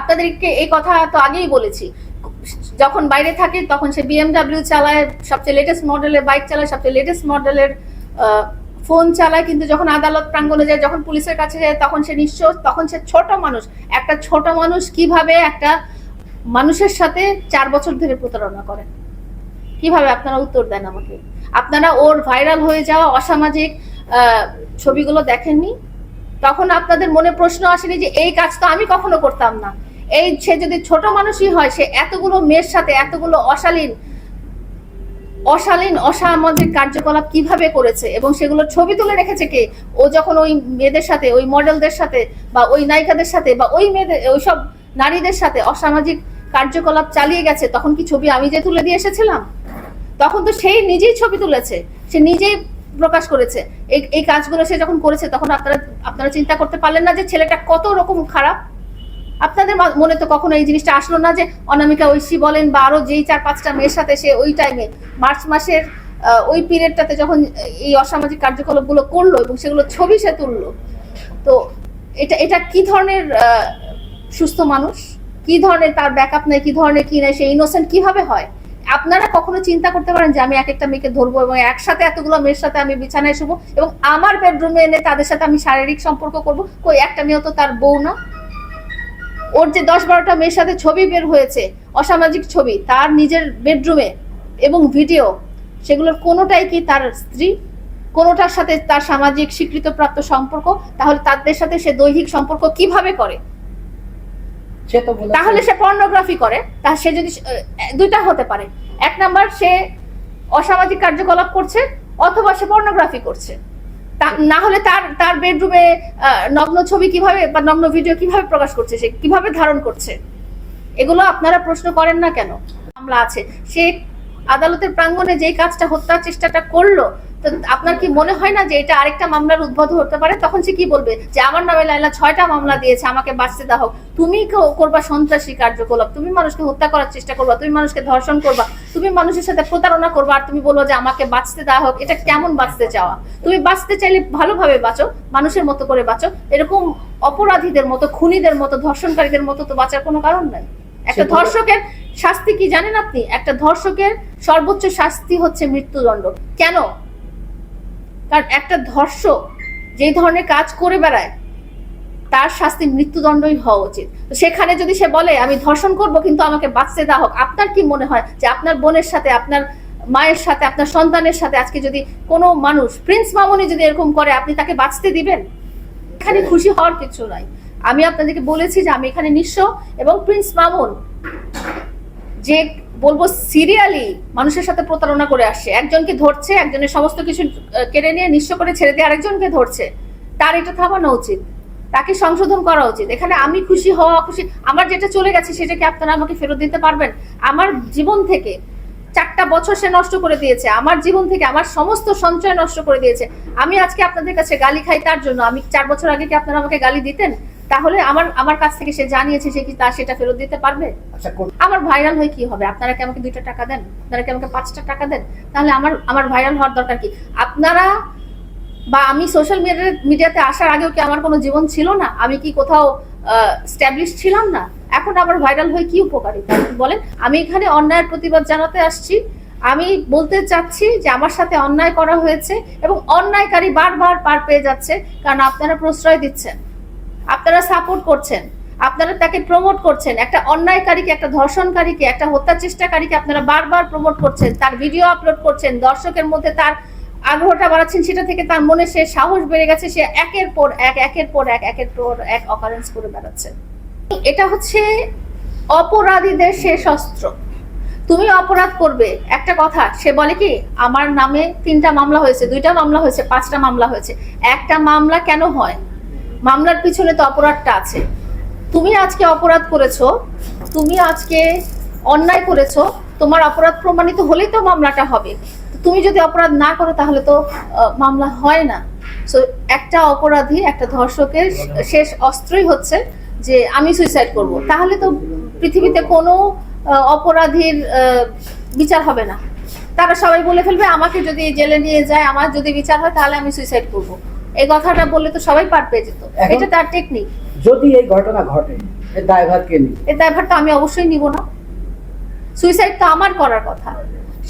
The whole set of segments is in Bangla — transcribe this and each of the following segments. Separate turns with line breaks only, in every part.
আপনাদেরকে এই কথা তো আগেই বলেছি। যখন বাইরে থাকে, তখন সে বিএমডাব্লিউ চালায়, সবচেয়ে লেটেস্ট মডেলের বাইক চালায়, সবচেয়ে লেটেস্ট মডেলের ফোন চালায়। কিন্তু যখন আদালত প্রাঙ্গণে যায়, যখন পুলিশের কাছে যায়, তখন সে নিশ্চয়, তখন সে ছোট মানুষ। একটা ছোট মানুষ কীভাবে একটা মানুষের সাথে চার বছর ধরে প্রতারণা করে? কীভাবে? আপনারা উত্তর দেন আমাকে। আপনারা ওর ভাইরাল হয়ে যাওয়া অসামাজিক ছবিগুলো দেখেননি? তখন আপনাদের মনে প্রশ্ন আসেনি যে, এই কাজ তো আমি কখনো করতাম না। এই সে যদি ছোট মানুষই হয়, সে এতগুলো মেয়ের সাথে এতগুলো অশালীন অশালীন, অসামাজিক কার্যকলাপ কীভাবে করেছে? এবং সেগুলো ছবি তুলে রেখেছে কে? ও যখন ওই মেয়েদের সাথে, ওই মডেলদের সাথে বা ওই নায়িকাদের সাথে বা ওই মেয়েদের, ওই সব নারীদের সাথে অসামাজিক কার্যকলাপ চালিয়ে গেছে, তখন কি ছবি আমি যে তুলে দিয়ে এসেছিলাম? তখন তো সেই নিজেই ছবি তুলেছে, সে নিজেই প্রকাশ করেছে। এই এই কাজগুলো সে যখন করেছে, তখন আপনারা আপনারা চিন্তা করতে পারলেন না যে ছেলেটা কত রকম খারাপ। আপনাদের মনে তো কখনো এই জিনিসটা আসলো না যে অনামিকা ঐশী বলেন বা আরও যেই চার পাঁচটা মেয়ের সাথে সে ওই টাইমে মার্চ মাসের ওই পিরিয়ডটাতে যখন এই অসামাজিক কার্যকলাপগুলো করল এবং সেগুলো ছবি সে তুললো, তো এটা এটা কি ধরনের সুস্থ মানুষ? কি ধরনের তার ব্যাকআপ নেই? কি ধরনের কি নেই? সে ইনোসেন্ট কীভাবে হয়? আপনারা কখনো চিন্তা করতে পারেন যে আমি এক একটা মেয়েকে ধরবো এবং একসাথে এতগুলো মেয়ের সাথে আমি বিছানায় শুবো এবং আমার বেডরুমে এনে তাদের সাথে আমি শারীরিক সম্পর্ক করব? কই, একটা মেয়েও তো তার বউ না। ওর যে দশ বারোটা মেয়ের সাথে ছবি বের হয়েছে অসামাজিক ছবি তার নিজের বেডরুমে এবং ভিডিও সেগুলোর কোনোটাই কি তার স্ত্রী? কোনোটার সাথে তার সামাজিক স্বীকৃতপ্রাপ্ত সম্পর্ক? তাহলে তাদের সাথে সে দৈহিক সম্পর্ক কীভাবে করে? তাহলে সে পর্নোগ্রাফি করে। তা সে যদি দুইটা হতে পারে। এক নাম্বার সে অসামাজিক কার্যকলাপ করছে অথবা সে পর্নোগ্রাফি করছে। না হলে তার তার বেডরুমে নগ্ন ছবি কীভাবে বা নগ্ন ভিডিও কীভাবে প্রকাশ করছে? সে কীভাবে ধারণ করছে? এগুলো আপনারা প্রশ্ন করেন না কেন? মামলা আছে। সে আদালতের প্রাঙ্গণে যেই কাজটা হত্যার চেষ্টাটা করল তো আপনার কি মনে হয় না যে এটা আরেকটা মামলার উদ্ভব হতে পারে? তখন সে কি বলবে? যে আমার নামে লাইলা ছয়টা মামলা দিয়েছে আমাকে বাঁচতে দাও হোক। তুমি ক- করবা সন্ত্রাসী কার্যকলাপ তুমি মানুষকে হত্যা করার চেষ্টা করবা তুমি মানুষকে ধর্ষণ করবা তুমি মানুষের সাথে প্রতারণা করবা আর তুমি বলব যে আমাকে বাঁচতে দেওয়া হোক এটা কেমন বাঁচতে চাওয়া? তুমি বাঁচতে চাইলে ভালোভাবে বাঁচো মানুষের মতো করে বাঁচো। এরকম অপরাধীদের মতো খুনিদের মতো ধর্ষণকারীদের মতো তো বাঁচার কোনো কারণ নাই। একটা ধর্ষকের শাস্তি কি জানেন আপনি? একটা ধর্ষকের সর্বোচ্চ শাস্তি হচ্ছে মৃত্যুদণ্ড। কেন? কারণ একটা ধর্ষক যেই ধরনের কাজ করে বেড়ায়, তার শাস্তি মৃত্যুদণ্ডই হওয়া উচিত। সেখানে যদি সে বলে, আমি ধর্ষণ করব, কিন্তু আমাকে বাঁচতে দেওয়া হোক, আপনার কি মনে হয় যে আপনার বোনের সাথে, আপনার মায়ের সাথে, আপনার সন্তানের সাথে আজকে যদি কোনো মানুষ, প্রিন্স মামনি যদি এরকম করে, আপনি তাকে বাঁচতে দিবেন? এখানে খুশি হওয়ার কিছু নাই। আমি আপনাদেরকে বলেছি যে আমি এখানে নিঃস্ব এবং প্রিন্স মামুন যে বলব সিরিয়ালি মানুষের সাথে প্রতারণা করে আসছে। একজনকে ধরছে, একজনের সমস্ত কিছু কেড়ে নিয়ে নিঃস্ব করে ছেড়ে দিয়ে আরেকজনকে ধরছে। তার এটা থামানো উচিত। তাকে সংশোধন করা উচিত। এখানে আমি খুশি, হওয়া খুশি আমার যেটা চলে গেছে সেটাকে আপনারা আমাকে ফেরত দিতে পারবেন। আমার জীবন থেকে চারটা বছর সে নষ্ট করে দিয়েছে। আমার জীবন থেকে আমার সমস্ত সঞ্চয় নষ্ট করে দিয়েছে। আমি আজকে আপনাদের কাছে গালি খাই তার জন্য। আমি চার বছর আগে কি আপনারা আমাকে গালি দিতেন? তাহলে আমার আমার কাছ থেকে সে জানিয়েছে সে কি তা সেটা ফেরত দিতে পারবে?
আচ্ছা
আমার ভাইরাল হয়ে কি হবে? আপনারা কি আমাকে দুইটা টাকা দেন? আপনারা কি আমাকে পাঁচটা টাকা দেন? তাহলে আমার আমার ভাইরাল হওয়ার দরকার কি? আপনারা বা আমি সোশ্যাল মিডিয়াতে আসার আগেও কি আমার কোনো জীবন ছিল না? আমি কি কোথাও স্ট্যাবলিশ ছিলাম না? এখন আবার ভাইরাল হয়ে কি উপকারিতা বলেন আমি এখানে অন্যায়ের প্রতিবাদ জানাতে আসছি। আমি বলতে চাচ্ছি যে আমার সাথে অন্যায় করা হয়েছে এবং অন্যায়কারী বারবার পার পেয়ে যাচ্ছে কারণ আপনারা প্রশ্রয় দিচ্ছেন। আপনারা সাপোর্ট করছেন, আপনারা তাকে প্রমোট করছেন, একটা অন্যায়কারীকে, একটা ধর্ষণকারীকে, একটা হত্যা চেষ্টাকারীকে আপনারা বারবার প্রমোট করছেন, তার ভিডিও আপলোড করছেন, দর্শকের মধ্যে তার আগ্রহটা বাড়াচ্ছেন, সেটা থেকে তার মনে সে সাহস বেড়ে গেছে, সে একের পর এক, একের পর এক, একের পর এক অকারেন্স করে বেড়াচ্ছে। এটা হচ্ছে অপরাধীদের শেষ অস্ত্র তুমি অপরাধ করবে। একটা কথা, সে বলে কি, আমার নামে তিনটা মামলা হয়েছে, দুইটা মামলা হয়েছে, পাঁচটা মামলা হয়েছে। একটা মামলা কেন হয়? মামলার পিছনে তো অপরাধটা আছে। তুমি আজকে অপরাধ করেছ, তুমি আজকে অন্যায় করেছ, তোমার অপরাধ প্রমাণিত হলেই তো মামলাটা হবে। তুমি যদি অপরাধ না করো, তাহলে তো মামলা হয় না। সো একটা অপরাধী, একটা ধর্ষকের শেষ অস্ত্রই হচ্ছে যে আমি সুইসাইড করব। তাহলে তো পৃথিবীতে কোনো অপরাধীর বিচার হবে না। তারা সবাই বলে ফেলবে, আমাকে যদি জেলে নিয়ে যায়, আমার যদি বিচার হয়, তাহলে আমি সুইসাইড করব। এই কথাটা বললে তো সবাই পার পেয়ে যেত। এটা তার টেকনিক
যদি এই ঘটনা ঘটে এর দায়ভার কে নিবে?
এর দায়ভারটা আমি অবশ্যই নিব না। সুইসাইড তো আমার করার কথা।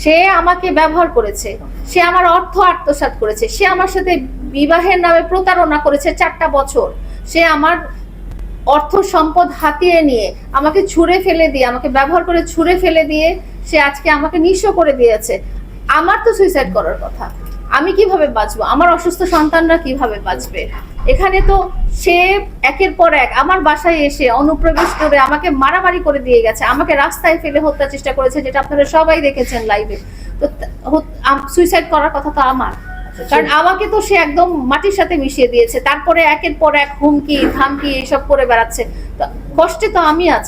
সে আমাকে ব্যবহার করেছে। সে আমার অর্থ আত্মসাৎ করেছে। সে আমার সাথে বিবাহের নামে প্রতারণা করেছে চারটা বছর। সে আমার অর্থ সম্পদ হাতিয়ে নিয়ে আমাকে ছুঁড়ে ফেলে দিয়ে আমাকে ব্যবহার করে ছুঁড়ে ফেলে দিয়ে সে আজকে আমাকে নিঃস্ব করে দিয়েছে। আমার তো সুইসাইড করার কথা। আমি কীভাবে বাঁচবো? আমার অসুস্থ সন্তানরা কীভাবে বাঁচবে? এখানে তো সে একের পর এক আমার বাসায় এসে অনুপ্রবেশ করে আমাকে মারামারি করে দিয়ে গেছে। আমাকে রাস্তায় ফেলে হত্যার চেষ্টা করেছে যেটা আপনারা সবাই দেখেছেন লাইভে তো সুইসাইড করার কথা তো আমার। কারণ আমাকে তো সে একদম মাটির সাথে মিশিয়ে দিয়েছে। তারপরে একের পর এক হুমকি ধামকি এসব করে বেড়াচ্ছে। তো কষ্টে তো আমি আছি।